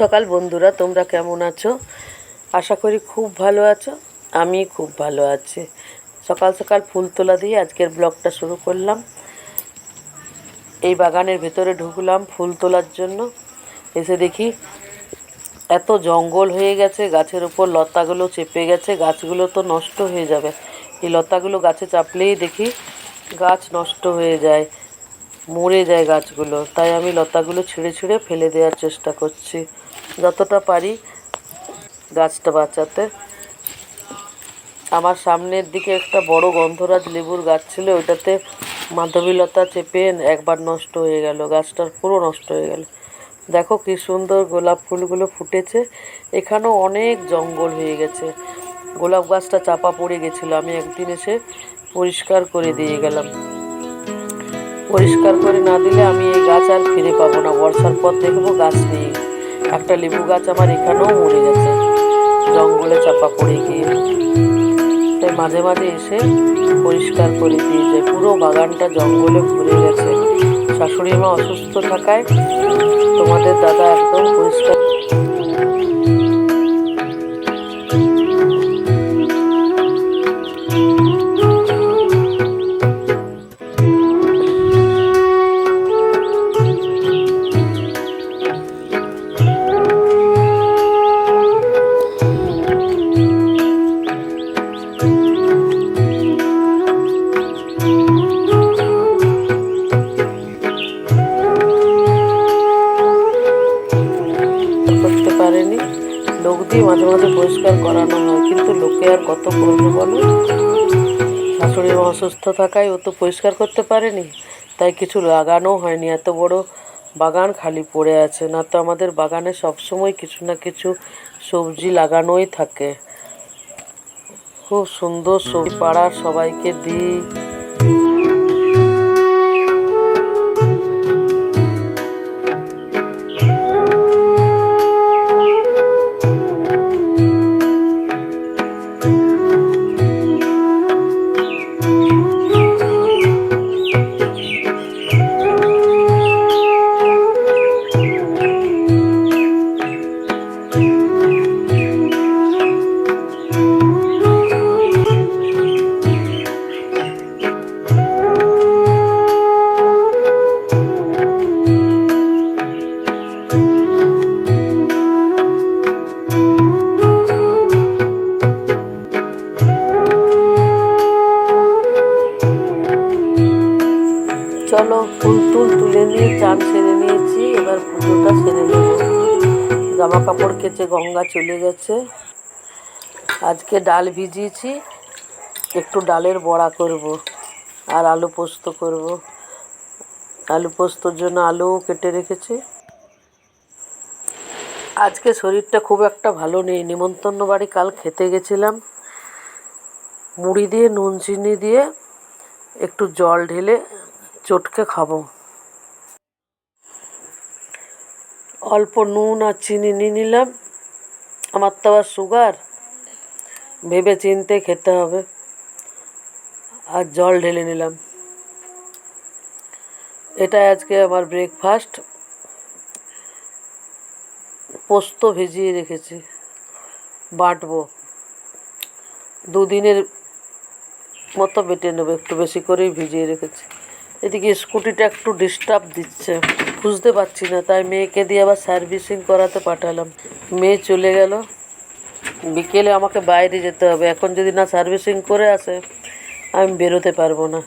সকাল বন্ধুরা, তোমরা কেমন আছো? আশা করি খুব ভালো আছো আমি খুব ভালো আছি। সকাল সকাল ফুল তোলা দিয়ে আজকের ব্লগটা শুরু করলাম। এই বাগানের ভেতরে ঢুকলাম ফুল তোলার জন্য। এসে দেখি এত জঙ্গল হয়ে গেছে, গাছের উপর লতাগুলো চেপে গেছে, গাছগুলো তো নষ্ট হয়ে যাবে। এই লতাগুলো গাছে চাপলেই দেখি গাছ নষ্ট হয়ে যায়। মরে যায় গাছগুলো। তাই আমি লতাগুলো ছিঁড়ে ছিঁড়ে ফেলে দেওয়ার চেষ্টা করছি। যতটা পারি গাছটা বাঁচাতে। আমার সামনের দিকে একটা বড় গন্ধরাজ লেবুর গাছ ছিল, ওইটাতে মাধবীলতা চেপে একবার নষ্ট হয়ে গেল, গাছটার পুরো নষ্ট হয়ে গেল। দেখো কি সুন্দর গোলাপ ফুলগুলো ফুটেছে। এখানেও অনেক জঙ্গল হয়ে গেছে। গোলাপ গাছটা চাপা পড়ে গেছিল, আমি একদিন এসে পরিষ্কার করে দিয়ে গেলাম। পরিষ্কার করে না দিলে আমি এই গাছ আর ফিরে পাবো না। বর্ষার পর দেখব গাছ নেই। একটা লেবু গাছ আমার এখানেও মরে গেছে। জঙ্গলে চাপা পড়ে গিয়ে। তাই মাঝে মাঝে এসে পরিষ্কার করে দিয়ে যায় পুরো বাগানটা জঙ্গলে ভরে গেছে। শাশুড়ি মা অসুস্থ থাকায় তোমাদের দাদা একদম পরিষ্কার করবে বলো শাশুড়ি অসুস্থ থাকায় ও তো পরিষ্কার করতে পারেনি, তাই কিছু লাগানো হয়নি। এত বড় বাগান খালি পড়ে আছে, না তো আমাদের বাগানে সবসময় কিছু না কিছু সবজি লাগানোই থাকে। খুব সুন্দর সবজি পাড়ার সবাইকে দিই। চলো ফুল টুল তুলে নিয়ে চান সেরে নিয়েছি, এবার পুজোটা সেরে নেব। জামা কাপড় কেচে গঙ্গা চলে গেছে। আজকে ডাল ভিজিয়েছি, একটু ডালের বড়া করব আর আলু পোস্ত করব। আলু পোস্তর জন্য আলুও কেটে রেখেছি। আজকে শরীরটা খুব একটা ভালো নেই। নিমন্ত্রণ বাড়ি কাল খেতে গেছিলাম। মুড়ি দিয়ে, নুন চিনি দিয়ে, একটু জল ঢেলে চটকে খাব। অল্প নুন আর চিনি নিয়ে নিলাম। আমার তো আবার সুগার ভেবে চিনতে খেতে হবে। আর জল ঢেলে নিলাম। এটা আজকে আমার ব্রেকফাস্ট পোস্ত ভিজিয়ে রেখেছি। বাটবো। দুদিনের মতো বেটে নেব। একটু বেশি করেই ভিজিয়ে রেখেছি। এদিকে স্কুটিটা একটু ডিস্টার্ব দিচ্ছে। বুঝতে পারছি না, তাই মেয়েকে দিয়ে আবার সার্ভিসিং করাতে পাঠালাম। মেয়ে চলে গেল। বিকেলে আমাকে বাইরে যেতে হবে। এখন যদি না সার্ভিসিং করে আসে, আমি বেরোতে পারব না।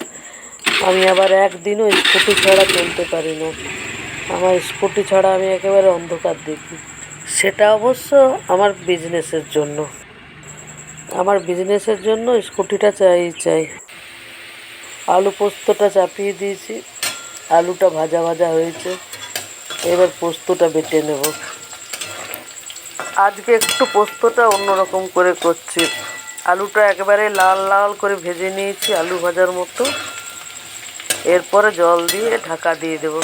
আমি আবার একদিনও স্কুটি ছাড়া চলতে পারি না। আমার স্কুটি ছাড়া আমি একেবারে অন্ধকার দেখি। সেটা অবশ্য আমার বিজনেসের জন্য। আমার বিজনেসের জন্য স্কুটিটা চাই চাই। আলু পোস্তটা চাপিয়ে দিয়েছি। আলুটা ভাজা ভাজা হয়েছে। এবার পোস্তটা বেটে নেব। আজকে একটু পোস্তটা অন্যরকম করে করছি। আলুটা একেবারে লাল লাল করে ভেজে নিয়েছি আলু ভাজার মতো। এরপরে জল দিয়ে ঢাকা দিয়ে দেব।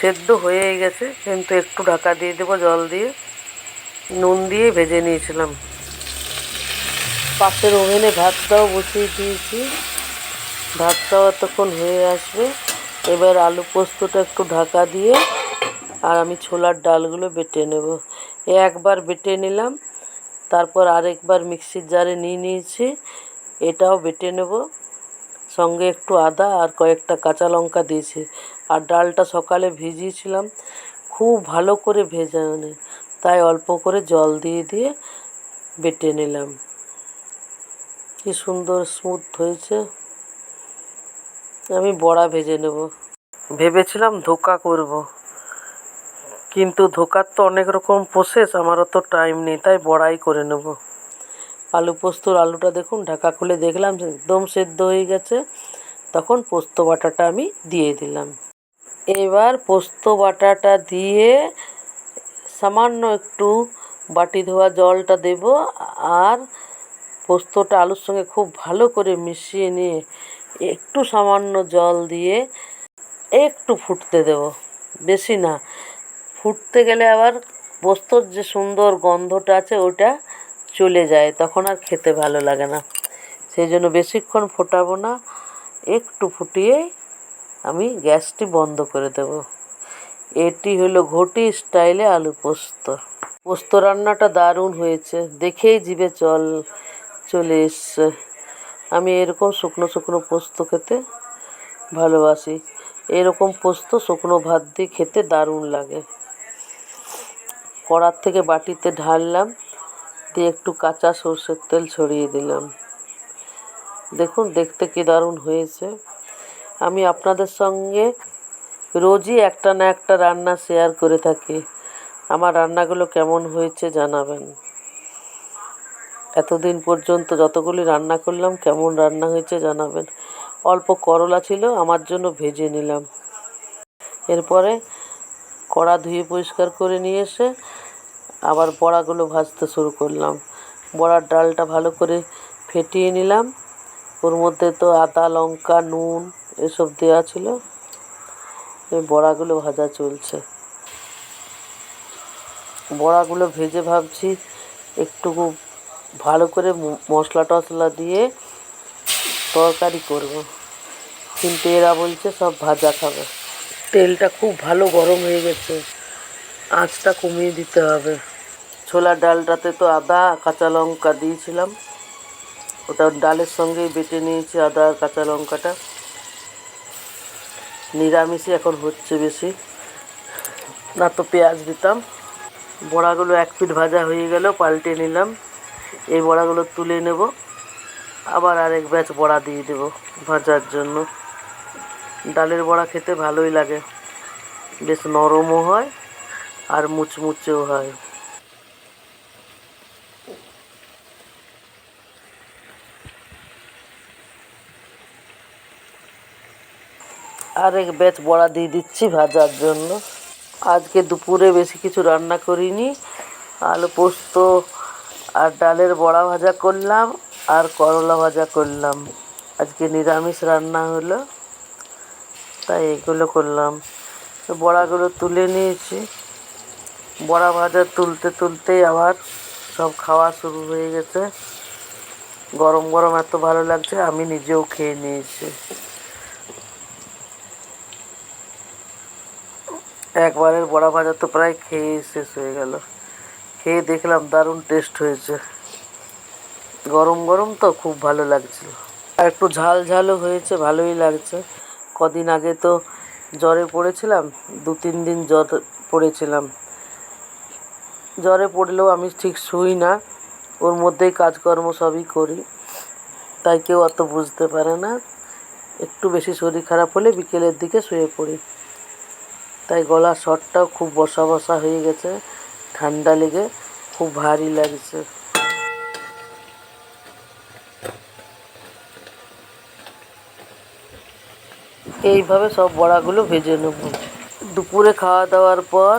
সেদ্ধ হয়েই গেছে, কিন্তু একটু ঢাকা দিয়ে দেবো জল দিয়ে। নুন দিয়ে ভেজে নিয়েছিলাম। পাশের ওভেনে ভাতটাও বসিয়ে দিয়েছি। ভাতটাও এতক্ষণ হয়ে আসবে। এবার আলু পোস্তটা একটু ঢাকা দিয়ে আর আমি ছোলার ডালগুলো বেটে নেব। এ একবার বেটে নিলাম, তারপর আরেকবার মিক্সির জারে নিয়ে নিয়েছি, এটাও বেটে নেব। সঙ্গে একটু আদা আর কয়েকটা কাঁচা লঙ্কা দিয়েছি। আর ডালটা সকালে ভিজিয়েছিলাম, খুব ভালো করে ভেজানো তাই অল্প করে জল দিয়ে দিয়ে বেটে নিলাম। কি সুন্দর স্মুথ হয়েছে। আমি বড়া ভেজে নেব। ভেবেছিলাম ধোকা করব। কিন্তু ধোকার তো অনেক রকম প্রসেস আমার অত টাইম নেই, তাই বড়াই করে নেব। আলু পোস্তর আলুটা দেখুন, ঢাকা খুলে দেখলাম, একদম সেদ্ধ হয়ে গেছে। তখন পোস্ত বাটাটা আমি দিয়ে দিলাম। এবার পোস্ত বাটাটা দিয়ে সামান্য একটু বাটি ধোয়া জলটা দেব, আর পোস্তটা আলুর সঙ্গে খুব ভালো করে মিশিয়ে নিয়ে একটু সামান্য জল দিয়ে একটু ফুটতে দেব, বেশি না। ফুটতে গেলে আবার পোস্তর যে সুন্দর গন্ধটা আছে ওটা চলে যায়, তখন আর খেতে ভালো লাগে না। সেই জন্য বেশিক্ষণ ফোটাবো না, একটু ফুটিয়ে আমি গ্যাসটি বন্ধ করে দেব। এটি হলো ঘটি স্টাইলে আলু পোস্ত। পোস্ত রান্নাটা দারুণ হয়েছে, দেখেই জিভে জল চলে এসছে। আমি এরকম শুকনো শুকনো পোস্ত খেতে ভালোবাসি। এরকম পোস্ত শুকনো ভাত দিয়ে খেতে দারুণ লাগে। কড়ার থেকে বাটিতে ঢাললাম, দিয়ে একটু কাঁচা সর্ষের তেল ছড়িয়ে দিলাম। দেখুন, দেখতে কি দারুণ হয়েছে। আমি আপনাদের সঙ্গে রোজই একটা না একটা রান্না শেয়ার করে থাকি। আমার রান্নাগুলো কেমন হয়েছে জানাবেন। এতদিন পর্যন্ত যতগুলি রান্না করলাম, কেমন রান্না হয়েছে জানাবেন। অল্প করলা ছিল, আমার জন্য ভেজে নিলাম। এরপরে কড়া ধুয়ে পরিষ্কার করে নিয়ে এসে আবার বড়াগুলো ভাজতে শুরু করলাম। বড়ার ডালটা ভালো করে ফেটিয়ে নিলাম। ওর মধ্যে তো আদা, লঙ্কা, নুন এসব দেওয়া ছিল। এই বড়াগুলো ভাজা চলছে। বড়াগুলো ভেজে ভাবছি একটু ভালো করে মশলা টশলা দিয়ে তরকারি করব। কিন্তু এরা বলছে সব ভাজা খাবে। তেলটা খুব ভালো গরম হয়ে গেছে। আঁচটা কমিয়ে দিতে হবে। ছোলার ডালটাতে তো আদা কাঁচা লঙ্কা দিয়েছিলাম। ওটা ডালের সঙ্গেই বেটে নিয়েছি আদা আর কাঁচা লঙ্কাটা। নিরামিষই এখন হচ্ছে বেশি। না তো পেঁয়াজ দিতাম। বড়াগুলো এক পিঠ ভাজা হয়ে গেল পাল্টে নিলাম। এই বড়াগুলো তুলে নেব। আবার আরেক ব্যাচ বড়া দিয়ে দেব ভাজার জন্য। ডালের বড়া খেতে ভালোই লাগে। বেশ নরমও হয় আর মুচমুচেও হয়। আরেক ব্যাচ বড়া দিয়ে দিচ্ছি ভাজার জন্য। আজকে দুপুরে বেশি কিছু রান্না করিনি। আলু পোস্ত আর ডালের বড়া ভাজা করলাম আর করলা ভাজা করলাম। আজকে নিরামিষ রান্না হলো, তাই এগুলো করলাম। বড়াগুলো তুলে নিয়েছি। বড়া ভাজা তুলতে তুলতেই আবার সব খাওয়া শুরু হয়ে গেছে। গরম গরম এত ভালো লাগছে, আমি নিজেও খেয়ে নিয়েছি। একবারের বড়া ভাজা তো প্রায় খেয়ে শেষ হয়ে গেল। খেয়ে দেখলাম দারুণ টেস্ট হয়েছে। গরম গরম তো খুব ভালো লাগছিল। আর একটু ঝাল ঝালও হয়েছে, ভালোই লাগছে। কদিন আগে তো জ্বরে পড়েছিলাম, দু তিন দিন জ্বর পড়েছিলাম। জ্বরে পড়লেও আমি ঠিক শুই না, ওর মধ্যেই কাজকর্ম সবই করি। তাই কেউ অত বুঝতে পারে না, একটু বেশি শরীর খারাপ হলে বিকেলের দিকে শুয়ে পড়ি। তাই গলার স্বরটাও খুব বসা বসা হয়ে গেছে। ঠান্ডা লেগে খুব ভারী লাগছে। এইভাবে সব বড়াগুলো ভেজে নেব। দুপুরে খাওয়া দাওয়ার পর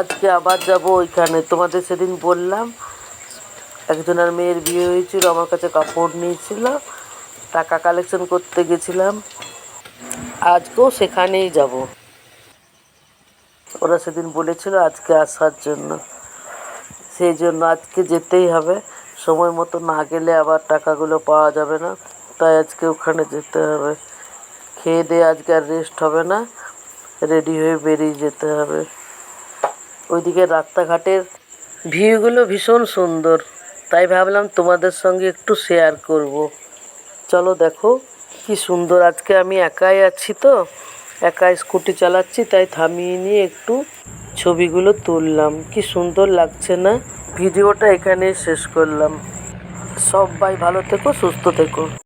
আজকে আবার যাব ওইখানে। তোমাদের সেদিন বললাম একজনের মেয়ের বিয়ে হয়েছিল, আমার কাছে কাপড় নিয়েছিল, টাকা কালেকশন করতে গেছিলাম। আজকেও সেখানেই যাব। ওরা সেদিন বলেছিল আজকে আসার জন্য। সেই জন্য আজকে যেতেই হবে। সময় মতো না গেলে আবার টাকাগুলো পাওয়া যাবে না। তাই আজকে ওখানে যেতে হবে। খেয়ে দিয়ে আজকে আর রেস্ট হবে না। রেডি হয়ে বেরিয়ে যেতে হবে। ওইদিকে রাস্তাঘাটের ভিউগুলো ভীষণ সুন্দর। তাই ভাবলাম তোমাদের সঙ্গে একটু শেয়ার করব। চলো দেখো কি সুন্দর। আজকে আমি একাই আছি তো। একাই স্কুটি চালাচ্ছি, তাই থামিয়ে নিয়ে একটু ছবিগুলো তুললাম। কি সুন্দর লাগছে না? ভিডিওটা এখানেই শেষ করলাম। সবাই ভালো থেকো, সুস্থ থেকো।